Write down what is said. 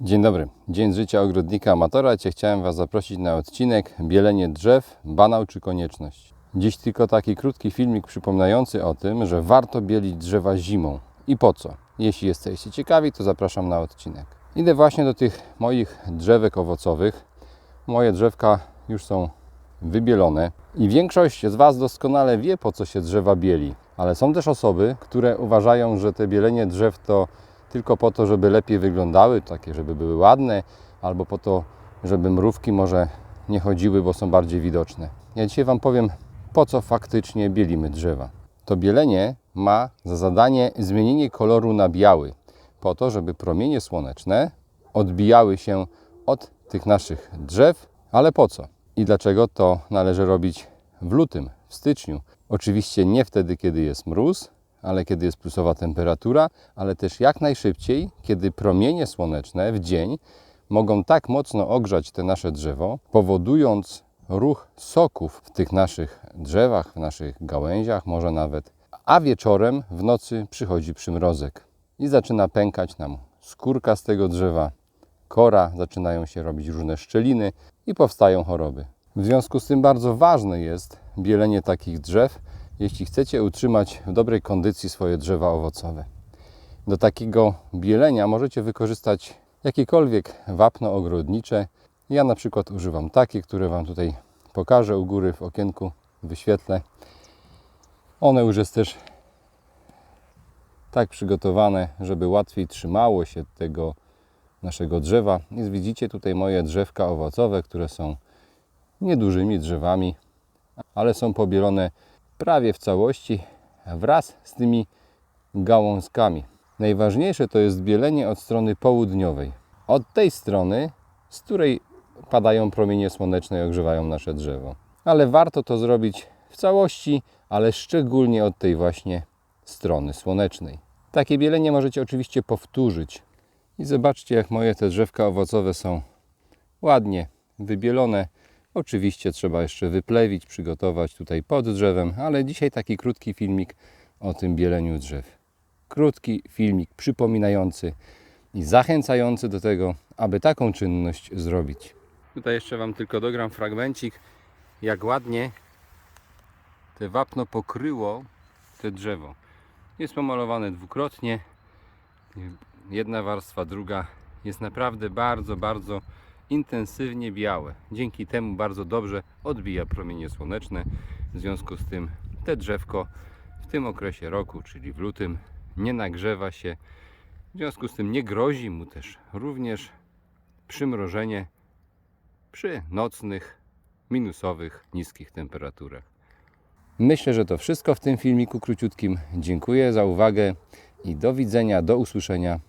Dzień dobry. Dzień życia ogrodnika amatora. Cię chciałem Was zaprosić na odcinek Bielenie drzew, banał czy konieczność. Dziś tylko taki krótki filmik przypominający o tym, że warto bielić drzewa zimą. I po co? Jeśli jesteście ciekawi, to zapraszam na odcinek. Idę właśnie do tych moich drzewek owocowych. Moje drzewka już są wybielone i większość z Was doskonale wie, po co się drzewa bieli. Ale są też osoby, które uważają, że te bielenie drzew to tylko po to, żeby lepiej wyglądały, takie, żeby były ładne, albo po to, żeby mrówki może nie chodziły, bo są bardziej widoczne. Ja dzisiaj Wam powiem, po co faktycznie bielimy drzewa. To bielenie ma za zadanie zmienienie koloru na biały, po to, żeby promienie słoneczne odbijały się od tych naszych drzew, ale po co? I dlaczego to należy robić w lutym, w styczniu? Oczywiście nie wtedy, kiedy jest mróz, ale kiedy jest plusowa temperatura, ale też jak najszybciej, kiedy promienie słoneczne w dzień mogą tak mocno ogrzać te nasze drzewo, powodując ruch soków w tych naszych drzewach, w naszych gałęziach, może nawet, a wieczorem w nocy przychodzi przymrozek i zaczyna pękać nam skórka z tego drzewa, kora, zaczynają się robić różne szczeliny i powstają choroby. W związku z tym bardzo ważne jest bielenie takich drzew, jeśli chcecie utrzymać w dobrej kondycji swoje drzewa owocowe. Do takiego bielenia możecie wykorzystać jakiekolwiek wapno ogrodnicze. Ja na przykład używam takie, które Wam tutaj pokażę u góry w okienku, wyświetlę. One już jest też tak przygotowane, żeby łatwiej trzymało się tego naszego drzewa. I widzicie tutaj moje drzewka owocowe, które są niedużymi drzewami, ale są pobielone prawie w całości wraz z tymi gałązkami. Najważniejsze to jest bielenie od strony południowej. Od tej strony, z której padają promienie słoneczne i ogrzewają nasze drzewo. Ale warto to zrobić w całości, ale szczególnie od tej właśnie strony słonecznej. Takie bielenie możecie oczywiście powtórzyć. I zobaczcie, jak moje te drzewka owocowe są ładnie wybielone. Oczywiście trzeba jeszcze wyplewić, przygotować tutaj pod drzewem, ale dzisiaj taki krótki filmik o tym bieleniu drzew. Krótki filmik przypominający i zachęcający do tego, aby taką czynność zrobić. Tutaj jeszcze Wam tylko dogram fragmencik, jak ładnie te wapno pokryło te drzewo. Jest pomalowane dwukrotnie. Jedna warstwa, druga jest naprawdę bardzo, bardzo intensywnie białe. Dzięki temu bardzo dobrze odbija promienie słoneczne. W związku z tym te drzewko w tym okresie roku, czyli w lutym, nie nagrzewa się. W związku z tym nie grozi mu też również przymrożenie przy nocnych, minusowych, niskich temperaturach. Myślę, że to wszystko w tym filmiku króciutkim. Dziękuję za uwagę i do widzenia, do usłyszenia